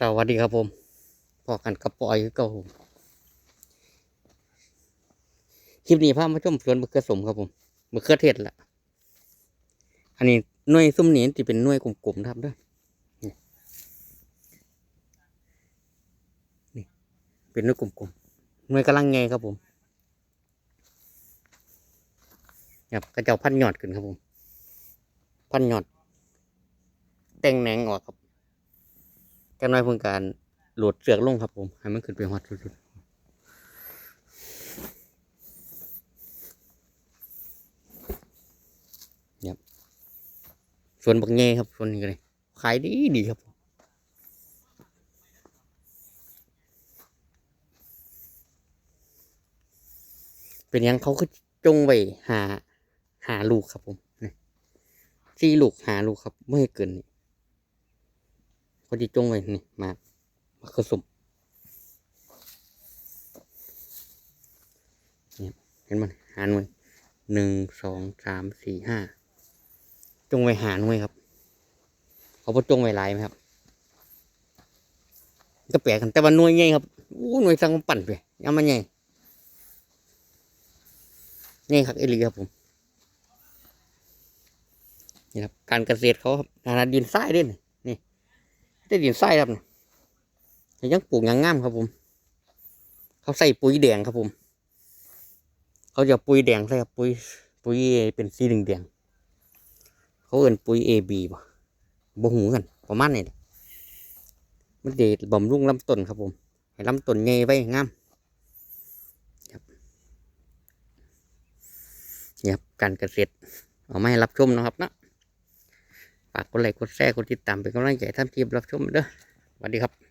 สวัสดีครับผมพอกันกับปอยคือเก่าผมคลิปนี้พามาชมสวนมะเขือสมครับผมมะเขือเทศละอันนี้หน่วยซุ้มนี้ที่เป็นหน่วยกลมๆนะครับด้วยนี่นี่เป็นหน่วยกลมๆหน่วยกำลังไงครับผมครับกระเจ้าพันหยอดขึ้นครับผม พันหยอดแต่งแหนงออกครับ จังน้อยเพิ่งการโหลดเสือกลงครับผมให้มันขึ้นไปฮอตสุดๆเนี่ยส่วนบักเง่ครับส่วนนี้ก็เลยขายดีดีครับเป็นยังเขาก็จงไว้หาหาลูกครับผมนี่สี่ลูกหาลูกครับไม่ให้เกินนี่ พอดีจงไว้นี่มามาผสมเนี่ยเห็นมันหาน่วยหนึ่งสองสามสี่ห้าจงไว้หาน่วยครับเขาพอจงไว้ลายไหมครับ ก็แปลกกันแต่ว่าหน่วยใหญ่ครับอู้หน่วยสั่งปั่นไปยังมันใหญ่นี่ครับเอลีครับผมนี่ครับการเกษตรเขาครับนาดดินทรายด้วยนี่ ได้ดินทรายครับเนี่ยยังปลูกยังงามครับผม เขาใส่ปุ๋ยแดงครับผม เขาจะปุ๋ยแดงใส่ครับปุ๋ยปุ๋ยเป็นสีแดงๆเขาเอิ้นปุ๋ยเอบีบ่บ่หูกันประมาณนี้มันเดบำรุงลำต้นครับผมให้ลำต้นใหญ่ไว้งามครับนี่ครับการเกษตรเอามาให้รับชมนะครับนะ ฝากกดไลค์กดแชร์กดติดตามเป็นกำลังใจท่านทีมรับชมเด้อสวัสดีครับ